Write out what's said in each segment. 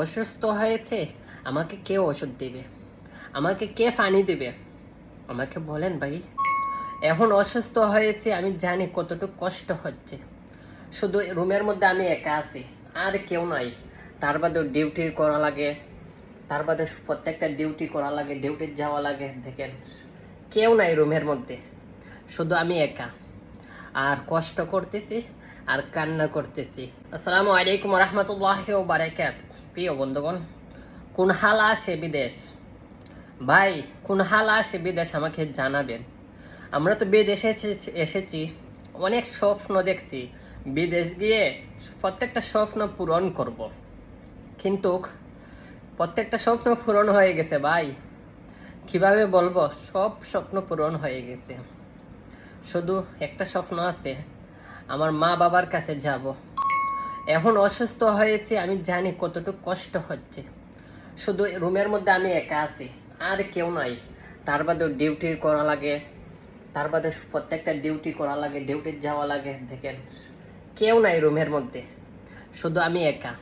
অসুস্থ হয়েছে, আমাকে কে ওষুধ দেবে? আমাকে কে পানি দেবে? আমাকে বলেন ভাই, এখন অসুস্থ হয়েছে, আমি জানি কতটুকু কষ্ট হচ্ছে। শুধু রুমের মধ্যে আমি একা আছি, আর কেউ নাই। তার বাদে ডিউটি করা লাগে, তার বাদে প্রত্যেকটা ডিউটি করা লাগে, ডিউটি যাওয়া লাগে, দেখেন। কেউ নাই রুমের মধ্যে, শুধু আমি একা। আর কষ্ট করতেছি, আর কান্না করতেছি। আসসালামু আলাইকুম রহমতুল্লাহ বারাকাত প্রিয় বন্ধুগণ, কোন হাল আসে বিদেশ? ভাই, কোন হাল আসে বিদেশ আমাকে জানাবেন? আমরা তো বিদেশে এসেছি- এসেছি, অনেক স্বপ্ন দেখছি। বিদেশ গিয়ে প্রত্যেকটা স্বপ্ন পূরণ করব। কিন্তু প্রত্যেকটা স্বপ্ন পূরণ হয়ে গেছে ভাই। কীভাবে বলব, সব স্বপ্ন পূরণ হয়ে গেছে। শুধু একটা স্বপ্ন আছে, আমার মা বাবার কাছে যাব। এখন অসুস্থ হয়েছে, আমি জানি কতটুকু কষ্ট হচ্ছে। শুধু রুমের মধ্যে আমি একা আছি, আর কেউ নাই। তার বাদে ডিউটি করা লাগে, তার বাদে প্রত্যেকটা ডিউটি করা লাগে, ডিউটি যাওয়া লাগে, দেখেন। কেউ নাই রুমের মধ্যে, শুধু আমি একা।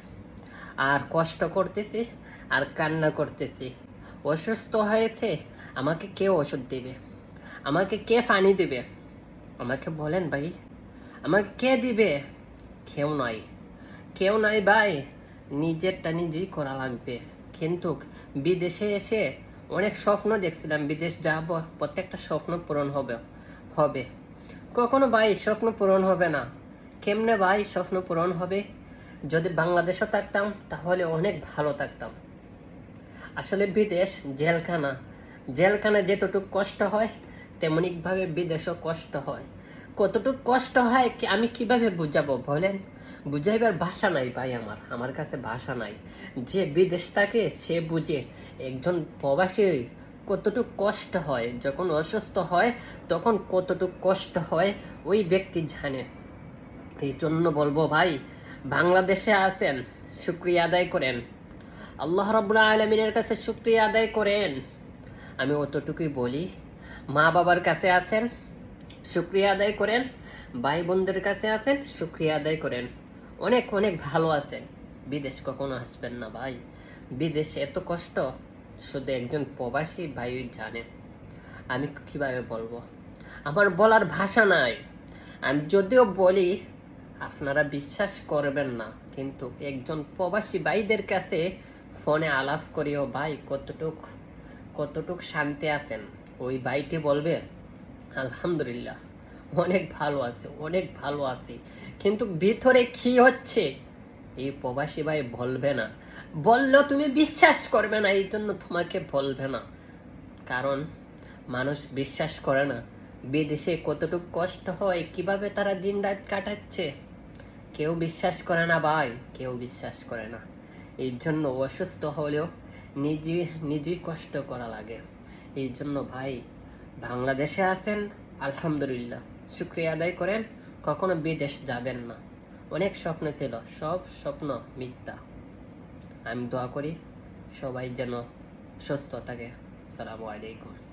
আর কষ্ট করতেছি, আর কান্না করতেছি। অসুস্থ হয়েছে, আমাকে কে ওষুধ দেবে? আমাকে কে পানি দেবে? আমাকে বলেন ভাই, আমাকে কে দিবে? কেউ নাই। কেউ নাই ভাই, নিজেরটা নিজেই করা লাগবে। কিন্তু বিদেশে এসে অনেক স্বপ্ন দেখছিলাম, বিদেশ যাব, প্রত্যেকটা স্বপ্ন পূরণ হবে হবে। কখনো ভাই স্বপ্ন পূরণ হবে না। কেমনে ভাই স্বপ্ন পূরণ হবে? যদি বাংলাদেশে থাকতাম, তাহলে অনেক ভালো থাকতাম। আসলে বিদেশ জেলখানা। জেলখানা যেতটুকু কষ্ট হয় তেমনিভাবে বিদেশও কষ্ট হয়। কতটুকু কষ্ট হয়, আমি কীভাবে বুঝাবো বলেন? বুঝাইবার ভাষা নাই ভাই আমার আমার কাছে ভাষা নাই। যে বিদেশ থাকে সে বুঝে। একজন প্রবাসী কতটুকু কষ্ট হয়, যখন অসুস্থ হয়, তখন কতটুকু কষ্ট হয়, ওই ব্যক্তি জানে। এই জন্য বলব ভাই, বাংলাদেশে আছেন, শুক্রিয়া আদায় করেন। আল্লাহ রব্বুল্লাহ আলমিনের কাছে শুক্রিয়া আদায় করেন। আমি অতটুকুই বলি মা বাবার কাছে আছেন, শুক্রিয়া আদায় করেন ভাই বোনদের কাছে আছেন, শুক্রিয়া আদায় করেন। অনেক অনেক ভালো আছেন। বিদেশ কখনো আসবেন না ভাই। বিদেশে এত কষ্ট, শুধু একজন প্রবাসী ভাই জানে। আমি কীভাবে বলব? আমার বলার ভাষা নাই। আমি যদিও বলি, আপনারা বিশ্বাস করবেন না, কিন্তু একজন প্রবাসী ভাইদের কাছে ফোনে আলাপ করিও ভাই, কতটুক কতটুক শান্তি আছেন। ওই ভাইটি বলবে, আলহামদুলিল্লাহ। অনেক ভালো আছে, অনেক ভালো আছি। কিন্তু ভিতরে কি হচ্ছে? এই প্রবাসী ভাই বলবে না। বললেও তুমি বিশ্বাস করবে না, এই জন্য তোমাকে বলবে না। কারণ মানুষ বিশ্বাস করে না। বিদেশে কতটুকু কষ্ট হয়, কীভাবে তারা দিন রাত কাটাচ্ছে? কেউ বিশ্বাস করে না ভাই, কেউ বিশ্বাস করে না। এই জন্য অসুস্থ হলেও নিজে নিজেই কষ্ট করা লাগে। এই জন্য ভাই, বাংলাদেশে আছেন, আলহামদুলিল্লাহ। শুক্রিয়া আদায় করেন, কখনো বিদেশ যাবেন না। অনেক স্বপ্ন ছিল, সব স্বপ্ন মিথ্যা। আমি দোয়া করি সবাই যেন সুস্থ থাকে। আসসালামু আলাইকুম।